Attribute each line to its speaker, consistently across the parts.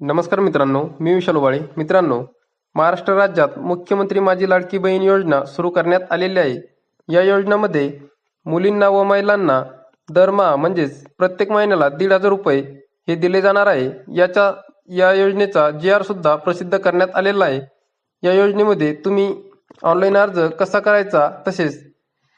Speaker 1: नमस्कार मित्रांनो मी विशाल वाळे मित्रांनो महाराष्ट्र राज्यात मुख्यमंत्री माझी लाडकी बहीण योजना सुरू करण्यात आलेली आहे. या योजनेमध्ये मुलींना व महिलांना दरमहा म्हणजेच प्रत्येक महिन्याला दीड हजार रुपये हे दिले जाणार आहे. याच्या या योजनेचा जी आर सुद्धा प्रसिद्ध करण्यात आलेला आहे. या योजनेमध्ये तुम्ही ऑनलाईन अर्ज कसा करायचा तसेच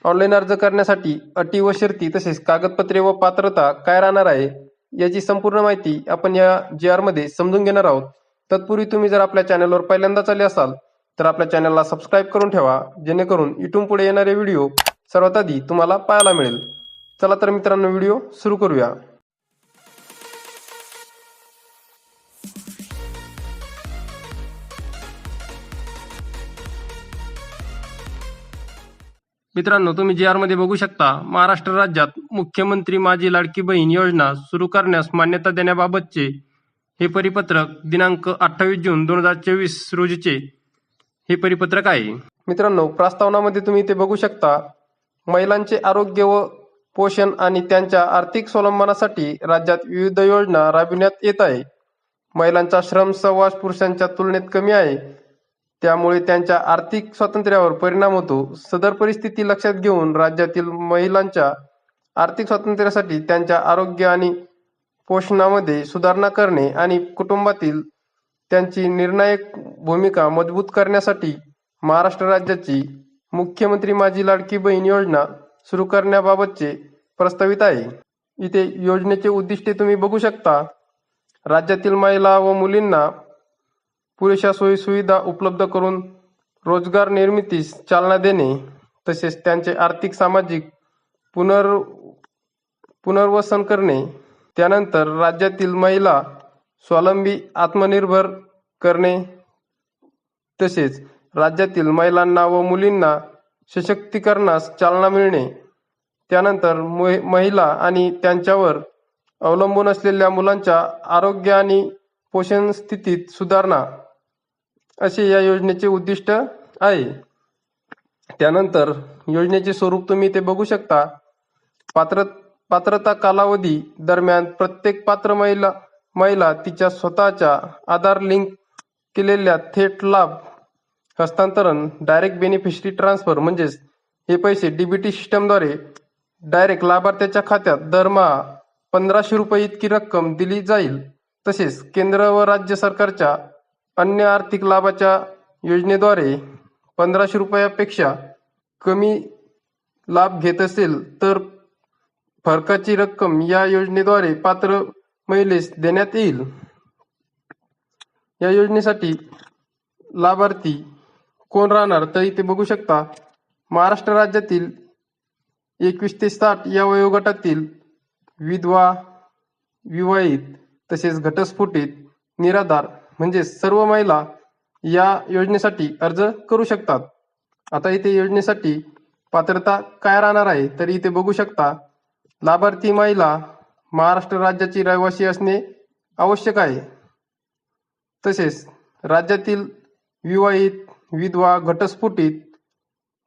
Speaker 1: ऑनलाईन अर्ज करण्यासाठी अटी व शर्ती तसेच कागदपत्रे व पात्रता काय राहणार आहे याची संपूर्ण माहिती आपण या जी आरमध्ये समजून घेणार आहोत. तत्पूर्वी तुम्ही जर आपल्या चॅनलवर पहिल्यांदाच आले असाल तर आपल्या चॅनलला सबस्क्राईब करून ठेवा जेणेकरून इथून पुढे येणारे व्हिडिओ सर्वात आधी तुम्हाला पाहायला मिळेल. चला तर मित्रांनो व्हिडिओ सुरू करूया. मित्रांनो तुम्ही जी आरमध्ये बघू शकता महाराष्ट्र राज्यात मुख्यमंत्री माझी लाडकी बहीण योजना सुरू करण्यास मान्यता देण्याबाबतचे हे परिपत्रक दिनांक अठ्ठावीस जून दोन हजार चोवीस रोजीचे हे परिपत्रक आहे. मित्रांनो प्रस्तावनामध्ये तुम्ही ते बघू शकता महिलांचे आरोग्य व पोषण आणि त्यांच्या आर्थिक स्वावलंबनासाठी राज्यात विविध योजना राबविण्यात येत आहे. महिलांचा श्रम सहवास पुरुषांच्या तुलनेत कमी आहे. त्यामुळे त्यांच्या आर्थिक स्वातंत्र्यावर परिणाम होतो. सदर परिस्थिती लक्षात घेऊन राज्यातील महिलांच्या आर्थिक स्वातंत्र्यासाठी त्यांच्या आरोग्य आणि पोषणामध्ये सुधारणा करणे आणि कुटुंबातील त्यांची निर्णायक भूमिका मजबूत करण्यासाठी महाराष्ट्र राज्याची मुख्यमंत्री माझी लाडकी बहीण योजना सुरू करण्याबाबतचे प्रस्तावित आहे. इथे योजनेचे उद्दिष्टे तुम्ही बघू शकता. राज्यातील महिला व मुलींना पुरेशा सोयीसुविधा उपलब्ध करून रोजगार निर्मितीस चालना देणे तसेच त्यांचे आर्थिक सामाजिक पुनर् पुनर्वसन करणे. त्यानंतर राज्यातील महिला स्वावलंबी आत्मनिर्भर करणे. तसेच राज्यातील महिलांना व मुलींना सशक्तीकरणास चालना मिळणे. त्यानंतर महिला आणि त्यांच्यावर अवलंबून असलेल्या मुलांच्या आरोग्य आणि पोषण स्थितीत सुधारणा. असे या योजनेचे उद्दिष्ट आहे. त्यानंतर योजनेचे स्वरूप तुम्ही ते बघू शकता. पात्र पात्रता कालावधी दरम्यान प्रत्येक पात्र महिला महिला तिच्या स्वतःच्या आधार लिंक केलेल्या थेट लाभ हस्तांतरण डायरेक्ट बेनिफिशरी ट्रान्सफर म्हणजेच हे पैसे डीबीटी सिस्टमद्वारे डायरेक्ट लाभार्थ्याच्या खात्यात दरमहा पंधराशे रुपये इतकी रक्कम दिली जाईल. तसेच केंद्र व राज्य सरकारच्या अन्य आर्थिक लाभाच्या योजनेद्वारे पंधराशे रुपयापेक्षा कमी लाभ घेत असेल तर फरकाची रक्कम या योजनेद्वारे पात्र महिलेस देण्यात येईल. या योजनेसाठी लाभार्थी कोण राहणार तर इथे बघू शकता. महाराष्ट्र राज्यातील एकवीस ते साठ या वयोगटातील विधवा विवाहित तसेच घटस्फोटित निराधार म्हणजे सर्व महिला या योजनेसाठी अर्ज करू शकतात. आता इथे योजनेसाठी पात्रता काय राहणार आहे तर इथे बघू शकता. लाभार्थी महिला महाराष्ट्र राज्याची रहिवासी असणे आवश्यक आहे. तसेच राज्यातील विवाहित विधवा घटस्फोटित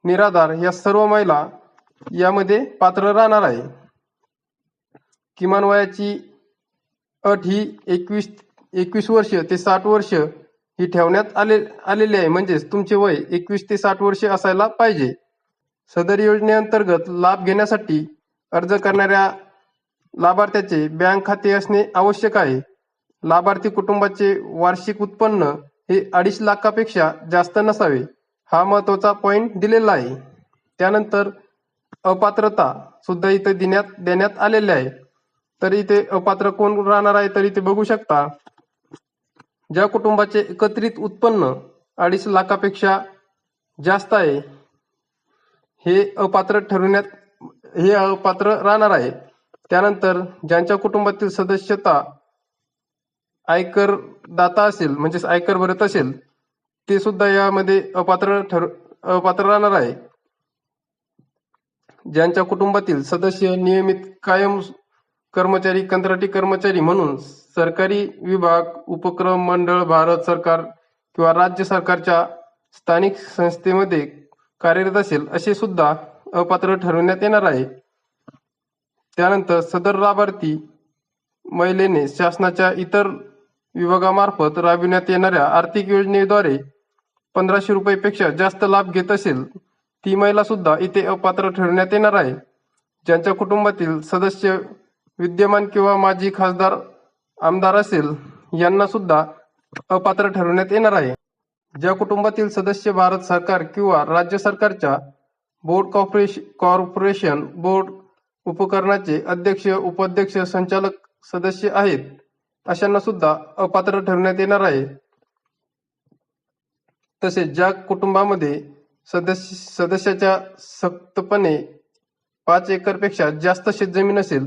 Speaker 1: निराधार या सर्व महिला यामध्ये पात्र राहणार आहे. किमान वयाची अट ही एकवीस एकवीस वर्ष ते साठ वर्ष ही ठेवण्यात आले आलेली आहे. म्हणजेच तुमचे वय एकवीस ते साठ वर्ष असायला पाहिजे. सदर योजनेअंतर्गत लाभ घेण्यासाठी अर्ज करणाऱ्या लाभार्थ्याचे बँक खाते असणे आवश्यक आहे. लाभार्थी कुटुंबाचे वार्षिक उत्पन्न हे अडीच लाखापेक्षा जास्त नसावे हा महत्त्वाचा पॉईंट दिलेला आहे. त्यानंतर अपात्रता सुद्धा इथे देण्यात देण्यात आलेले आहे. तर इथे अपात्र कोण राहणार आहे तर इथे बघू शकता. ज्या कुटुंबाचे एकत्रित उत्पन्न अडीच लाखापेक्षा जास्त आहे हे अपात्र ठरवण्यात हे अपात्र राहणार आहे. त्यानंतर ज्यांच्या कुटुंबातील सदस्यता आयकर दाता असेल म्हणजेच आयकर भरत असेल ते सुद्धा यामध्ये अपात्र ठर अपात्र राहणार आहे. ज्यांच्या कुटुंबातील सदस्य नियमित कायम कर्मचारी कंत्राटी कर्मचारी म्हणून सरकारी विभाग उपक्रम मंडळ भारत सरकार किंवा राज्य सरकारच्या स्थानिक संस्थेमध्ये कार्यरत असेल असे सुद्धा अपात्र ठरवण्यात येणार आहे. त्यानंतर सदर लाभार्थी महिलेने शासनाच्या इतर विभागामार्फत राबविण्यात येणाऱ्या आर्थिक योजनेद्वारे पंधराशे रुपयेपेक्षा जास्त लाभ घेत असेल ती महिला सुद्धा इथे अपात्र ठरवण्यात येणार आहे. ज्यांच्या कुटुंबातील सदस्य विद्यमान किंवा माजी खासदार आमदार असेल यांना सुद्धा अपात्र ठरवण्यात येणार आहे. ज्या कुटुंबातील सदस्य भारत सरकार किंवा राज्य सरकारच्या बोर्ड कॉर्पोरेशन कॉर्पोरेशन बोर्ड उपकरणाचे अध्यक्ष उपाध्यक्ष संचालक सदस्य आहेत अशांना सुद्धा अपात्र ठरवण्यात येणार आहे. तसेच ज्या कुटुंबामध्ये सदस्य सदस्याच्या सक्तपणे पाच एकरपेक्षा जास्त शेतजमीन असेल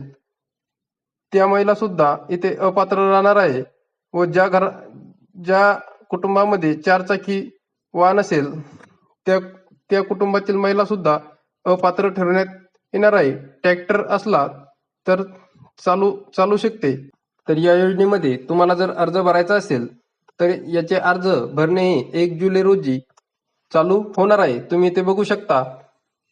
Speaker 1: त्या महिला सुद्धा इथे अपात्र राहणार आहे व ज्या घर ज्या कुटुंबामध्ये चारचाकी वाहन असेल त्या त्या कुटुंबातील महिला सुद्धा अपात्र ठरवण्यात येणार आहे. ट्रॅक्टर असला तर चालू चालू शकते. तर या योजनेमध्ये तुम्हाला जर अर्ज भरायचा असेल तर याचे अर्ज भरणे हे एक जुलै रोजी चालू होणार आहे. तुम्ही इथे बघू शकता.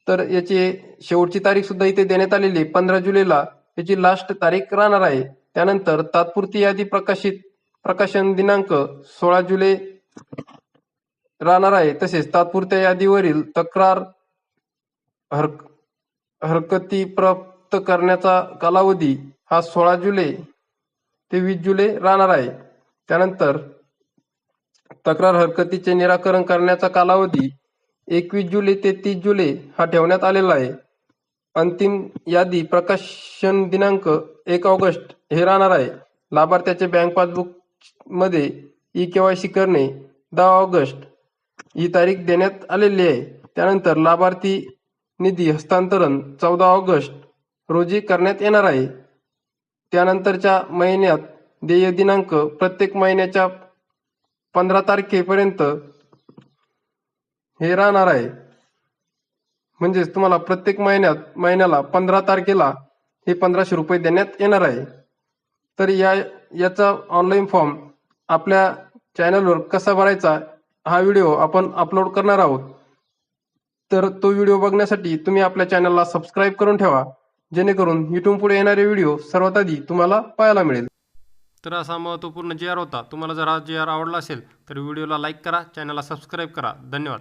Speaker 1: तर याची शेवटची तारीख सुद्धा इथे देण्यात आलेली आहे. पंधरा जुलैला त्याची लास्ट तारीख राहणार आहे त्यानंतर तात्पुरती यादी प्रकाशित प्रकाशन दिनांक सोळा जुलै राहणार आहे. तसेच तात्पुरत्या यादीवरील तक्रार हरक हरकती प्राप्त करण्याचा कालावधी हा सोळा जुलै ते वीस जुलै राहणार आहे. त्यानंतर तक्रार हरकतीचे निराकरण करण्याचा कालावधी एकवीस जुलै ते तीस जुलै हा ठेवण्यात आलेला आहे. अंतिम यादी प्रकाशन दिनांक एक ऑगस्ट हे राहणार आहे. लाभार्थ्याचे बँक पासबुकमध्ये ई केवायसी करणे दहा ऑगस्ट ही तारीख देण्यात आलेली आहे. त्यानंतर लाभार्थी निधी हस्तांतरण चौदा ऑगस्ट रोजी करण्यात येणार आहे. त्यानंतरच्या महिन्यात देय दिनांक प्रत्येक महिन्याच्या पंधरा तारखेपर्यंत हे राहणार आहे. म्हणजेच तुम्हाला प्रत्येक महिन्यात महिन्याला पंधरा तारखेला हे पंधराशे रुपये देण्यात येणार आहे. तर या याचा ऑनलाईन फॉर्म आपल्या चॅनलवर कसा भरायचा हा व्हिडिओ आपण अपलोड करणार आहोत. तर तो व्हिडिओ बघण्यासाठी तुम्ही आपल्या चॅनलला सबस्क्राईब करून ठेवा जेणेकरून इथून पुढे येणारे व्हिडिओ सर्वात आधी तुम्हाला पाहायला मिळेल. तर असा महत्त्वपूर्ण जे आर होता तुम्हाला जर हा जे आर आवडला असेल तर व्हिडिओला लाईक करा चॅनलला सबस्क्राईब करा. धन्यवाद.